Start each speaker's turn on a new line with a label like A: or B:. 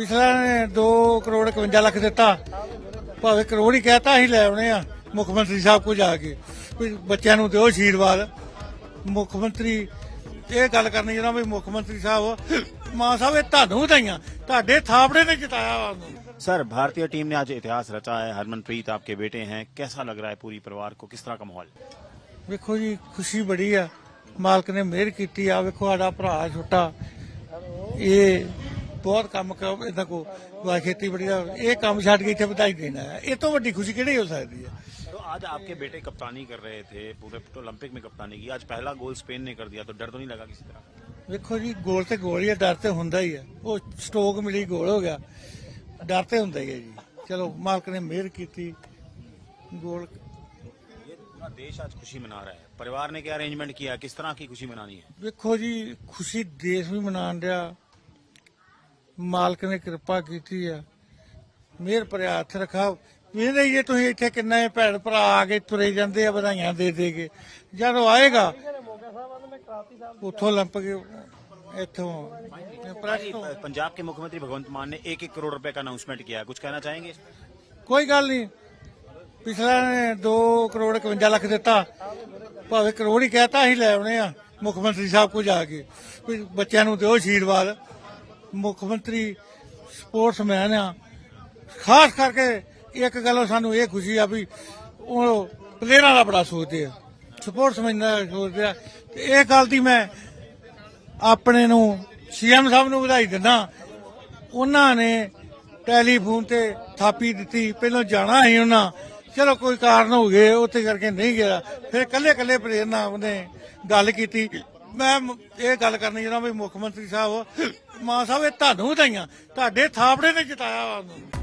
A: ਪਿਛਲਾ ਨੇ 2 ਕਰੋੜ 51 ਲੱਖ ਦਿੱਤਾ ਭਾਵੇਂ ਕਰੋੜ ਹੀ ਕਹਿਤਾ ਹੀ ਲੈ ਆਉਣੇ ਆ ਮੁੱਖ ਮੰਤਰੀ ਸਾਹਿਬ ਕੋ ਜਾ ਕੇ ਵੀ ਬੱਚਿਆਂ ਨੂੰ ਦਿਓ ਆਸ਼ੀਰਵਾਦ ਮੁੱਖ ਮੰਤਰੀ ਇਹ ਗੱਲ ਕਰਨੀ ਜਿਹੜਾ ਵੀ ਮੁੱਖ ਮੰਤਰੀ ਸਾਹਿਬ ਮਾਂ ਸਾਹਿਬ ਇਹ ਤੁਹਾਨੂੰ ਵਧਾਈਆਂ ਤੁਹਾਡੇ ਥਾਪੜੇ ਨੇ ਜਿਤਾਇਆ ਵਾ ਉਹਨੂੰ
B: सर भारतीय टीम ने आज इतिहास रचा है हरमनप्रीत आपके बेटे हैं कैसा लग रहा है पूरी परिवार को किस तरह का माहौल
A: ਵੇਖੋ ਜੀ ਖੁਸ਼ੀ ਬੜੀ ਆ ਮਾਲਕ ਨੇ ਮਿਹਰ ਕੀਤੀ ਆ ਵੇਖੋ ਸਾਡਾ ਭਰਾ ਛੋਟਾ ਇਹ ਬਹੁਤ ਕੰਮ ਕਰ ਇਹਦਾ ਕੋ ਵਾ ਖੇਤੀ ਬੜੀ ਦਾ ਇਹ ਕੰਮ ਛੱਡ ਕੇ ਇੱਥੇ ਵਧਾਈ ਦੇਣਾ ਹੈ ਇਹ ਤੋਂ ਵੱਡੀ ਖੁਸ਼ੀ ਕਿਹੜੀ ਹੋ ਸਕਦੀ ਹੈ
B: तो आज आपके बेटे कप्तानी कर रहे थे पूरे ओलंपिक में कप्तानी की आज पहला गोल स्पेन ने कर दिया तो डर तो नहीं लगा किसी तरह
A: ਵੇਖੋ ਜੀ ਗੋਲ ਤੇ ਗੋਲ ਹੀ ਆ ਡਰ ਤੇ ਹੁੰਦਾ ਹੀ ਆ ਉਹ ਸਟੋਕ ਮਿਲੀ ਗੋਲ ਹੋ ਗਿਆ ਡਰ ਤੇ ਹੁੰਦਾ ਹੀ ਹੈ ਜੀ ਚਲੋ ਮਾਲਕ ਨੇ ਮਿਹਰ ਕੀਤੀ ਗੋਲ
B: ये पूरा देश आज खुशी मना रहा है परिवार ने क्या अरेंजमेंट किया किस तरह की खुशी मनानी है
A: ਵੇਖੋ ਜੀ ਖੁਸ਼ੀ ਦੇਸ਼ ਵੀ ਮਨਾਣ ਰਿਹਾ ਮਾਲਕ ਨੇ ਕਿਰਪਾ ਕੀਤੀ ਆ। ਮਿਹਰ ਭਰਿਆ ਹੱਥ ਰੱਖਾ ਵੇਖਦੇ ਜੇ ਤੁਸੀਂ ਇੱਥੇ ਕਿੰਨੇ ਭੈਣ ਭਰਾ ਆ ਕੇ ਤੁਰੇ ਜਾਂਦੇ ਆ ਵਧਾਈਆਂ ਦੇ ਦੇ ਕੇ। ਜਦ ਆਏਗਾ ਉੱਥੋਂ ਲੰਪ ਕੇ ਇੱਥੋਂ।
B: पंजाब के मुख्यमंत्री भगवंत मान ने एक एक करोड़ रुपए का अनाउंसमेंट किया कुछ कहना चाहेंगे इस
A: ਕੋਈ ਗੱਲ ਨਹੀਂ। ਪਿਛਲਾ ਨੇ 2 ਕਰੋੜ 51 ਲੱਖ ਦਿੱਤਾ। ਭਾਵੇਂ ਕਰੋੜ ਹੀ ਕਹਿਤਾ ਅਸੀਂ ਲੈ ਆਉਣੇ ਆ। ਮੁੱਖ ਮੰਤਰੀ ਸਾਹਿਬ ਕੋਲ ਜਾ ਕੇ। ਬੱਚਿਆਂ ਨੂੰ ਦਿਓ ਆਸ਼ੀਰਵਾਦ ਮੁੱਖ ਮੰਤਰੀ, ਸਪੋਰਟਸਮੈਨ ਆ। ਖਾਸ ਕਰਕੇ ਇੱਕ ਗੱਲ ਸਾਨੂੰ ਇਹ ਖੁਸ਼ੀ ਆ ਵੀ ਉਹ ਪਲੇਅਰਾਂ ਦਾ ਬੜਾ ਸੋਚਦੇ ਆ। ਸਪੋਰਟਸ ਦਾ ਸੋਚਦੇ ਆ। ਤੇ ਇਹ ਗੱਲ ਦੀ ਮੈਂ ਆਪਣੇ ਨੂੰ ਸੀਐਮ ਸਾਹਿਬ ਨੂੰ ਵਧਾਈ ਦਿੰਦਾ। ਉਹਨਾਂ ਨੇ ਟੈਲੀਫੋਨ ਤੇ ਥਾਪੀ ਦਿੱਤੀ। ਪਹਿਲਾਂ ਜਾਣਾ ਸੀ ਉਹਨਾਂ। ਚਲੋ ਕੋਈ ਕਾਰਨ ਹੋ ਗਏ, ਉੱਥੇ ਕਰਕੇ ਨਹੀਂ ਗਿਆ। ਫਿਰ ਕੱਲੇ ਕੱਲੇ ਪ੍ਰੇਰਨਾ ਉਹਨੇ ਗੱਲ ਕੀਤੀ। ਮੈਂ ਮ- ਇਹ ਗੱਲ ਕਰਨੀ ਚਾਹੁੰਦਾ ਵੀ ਮੁੱਖ ਮੰਤਰੀ ਸਾਹਿਬ, ਮਾਨ ਸਾਹਿਬ, ਇਹ ਤੁਹਾਨੂੰ ਵਧਾਈਆਂ ਤੁਹਾਡੇ ਥਾਪੜੇ ਨੇ ਜਿਤਾਇਆ ਵਾ ਉਹਨੂੰ।